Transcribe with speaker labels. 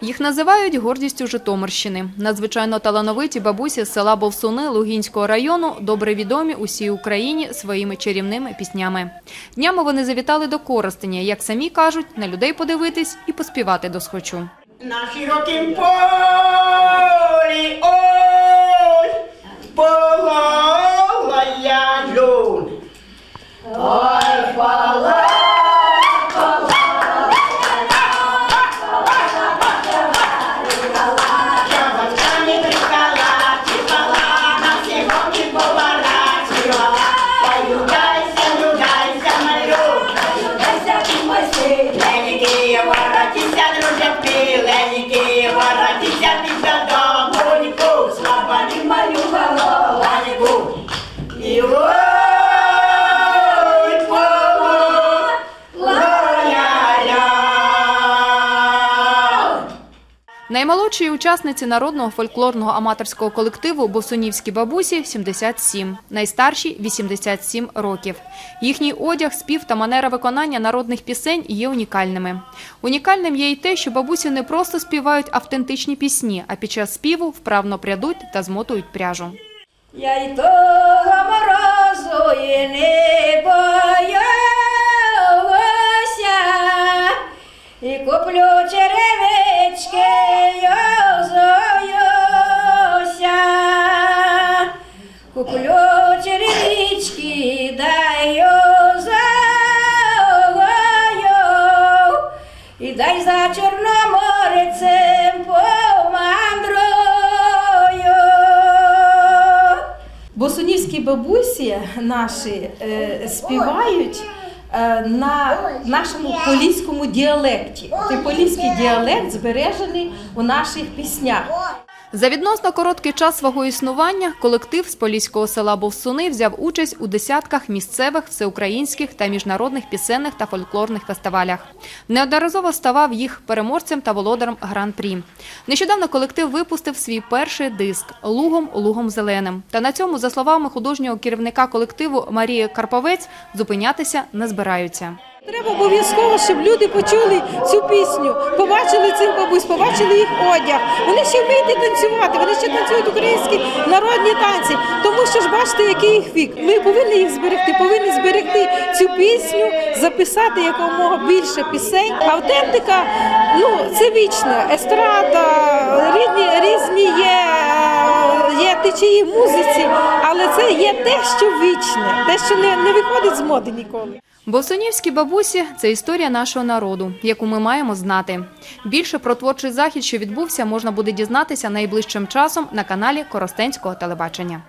Speaker 1: Їх називають гордістю Житомирщини. Надзвичайно талановиті бабусі з села Бовсуни Лугінського району добре відомі усій Україні своїми чарівними піснями. Днями вони завітали до Коростеня, як самі кажуть, на людей подивитись і поспівати досхочу.
Speaker 2: На широкім полі
Speaker 1: Наймолодшій учасниці народного фольклорного аматорського колективу Босунівські бабусі 77, найстарші 87 років. Їхній одяг, спів та манера виконання народних пісень є унікальними. Унікальним є й те, що бабусі не просто співають автентичні пісні, а під час співу вправно прядуть та змотують пряжу.
Speaker 3: Я й того морозу і не боюся, і куплю черевички, дай йозую, і дай за Чорноморецем помандрую.
Speaker 4: Босунівські бабусі наші е, співають е, на нашому поліському діалекті. Цей поліський діалект збережений у наших піснях.
Speaker 1: За відносно короткий час свого існування колектив з поліського села Бовсуни взяв участь у десятках місцевих, всеукраїнських та міжнародних пісенних та фольклорних фестивалях. Неодноразово ставав їх переможцем та володарем гран-прі. Нещодавно колектив випустив свій перший диск Лугом лугом зеленим. Та на цьому, за словами художнього керівника колективу Марії Карповець, зупинятися не збираються.
Speaker 4: Треба обов'язково, щоб люди почули цю пісню, побачили цих бабусь, побачили їх одяг. Вони ще вміють танцювати, вони ще танцюють українські народні танці. Тому що ж бачите, який їх вік. Ми повинні їх зберегти, повинні зберегти цю пісню, записати якомога більше пісень. Автентика, ну це вічна естрада, різні різні є. Є музиці, але це є те, що вічне, те, що не, не виходить з моди ніколи.
Speaker 1: Босонівські бабусі це історія нашого народу, яку ми маємо знати. Більше про творчий захід, що відбувся, можна буде дізнатися найближчим часом на каналі Коростенського телебачення.